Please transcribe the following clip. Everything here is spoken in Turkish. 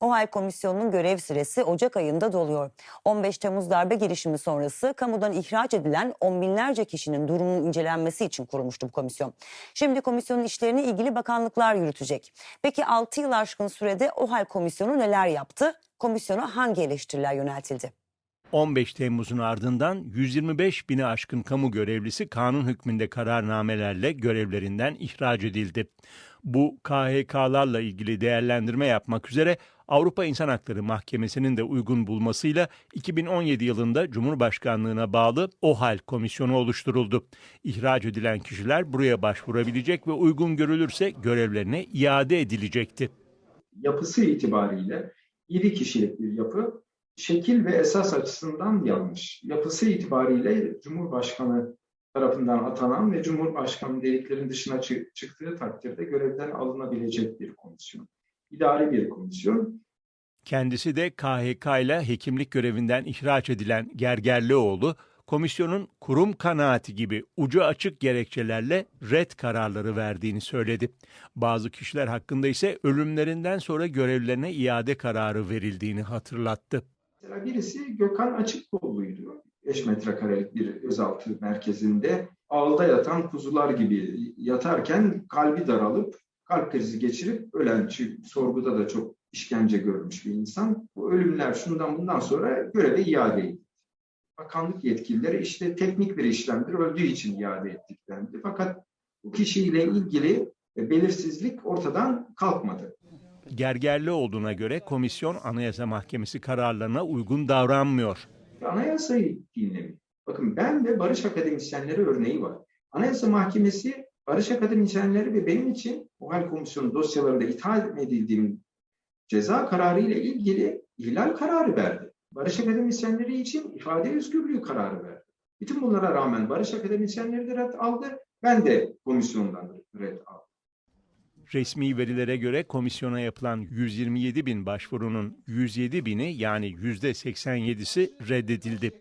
OHAL Komisyonu'nun görev süresi Ocak ayında doluyor. 15 Temmuz darbe girişimi sonrası kamudan ihraç edilen on binlerce kişinin durumunun incelenmesi için kurulmuştu bu komisyon. Şimdi komisyonun işlerini ilgili bakanlıklar yürütecek. Peki 6 yıl aşkın sürede OHAL Komisyonu neler yaptı? Komisyona hangi eleştiriler yöneltildi? 15 Temmuz'un ardından 125 bini aşkın kamu görevlisi kanun hükmünde kararnamelerle görevlerinden ihraç edildi. Bu KHK'larla ilgili değerlendirme yapmak üzere Avrupa İnsan Hakları Mahkemesi'nin de uygun bulmasıyla 2017 yılında Cumhurbaşkanlığına bağlı OHAL komisyonu oluşturuldu. İhraç edilen kişiler buraya başvurabilecek ve uygun görülürse görevlerine iade edilecekti. yapısı itibariyle 7 kişilik bir yapı şekil ve esas açısından yanlış. Yapısı itibariyle Cumhurbaşkanı tarafından atanan ve Cumhurbaşkanı dediklerin dışına çı- çıktığı takdirde görevden alınabilecek bir komisyon. İdari bir komisyon. Kendisi de KHK ile hekimlik görevinden ihraç edilen Gergerlioğlu, komisyonun kurum kanaati gibi ucu açık gerekçelerle red kararları verdiğini söyledi. Bazı kişiler hakkında ise ölümlerinden sonra görevlerine iade kararı verildiğini hatırlattı. Mesela birisi Gökhan Açıkkollu'ydu. 5 metrekarelik bir gözaltı merkezinde ağılda yatan kuzular gibi yatarken kalbi daralıp kalp krizi geçirip ölen sorguda da çok işkence görmüş bir insan. Bu ölümler şundan bundan sonra göreve iade edildi. Bakanlık yetkilileri işte teknik bir işlemdir öldüğü için iade ettik dendi. Fakat bu kişiyle ilgili belirsizlik ortadan kalkmadı. Gergerli olduğuna göre komisyon Anayasa Mahkemesi kararlarına uygun davranmıyor. Anayasayı dinlemiyor. Bakın ben ve Barış Akademisyenleri örneği var. Anayasa Mahkemesi Barış Akademisyenleri ve benim için OHAL Komisyonu dosyalarında ithal edildiğim ceza kararı ile ilgili ihlal kararı verdi. Barış Akademisyenleri için ifade özgürlüğü kararı verdi. Bütün bunlara rağmen Barış Akademisyenleri de red aldı. Ben de komisyondan red aldım. Resmi verilere göre komisyona yapılan 127 bin başvurunun 107 bini yani %87'si reddedildi.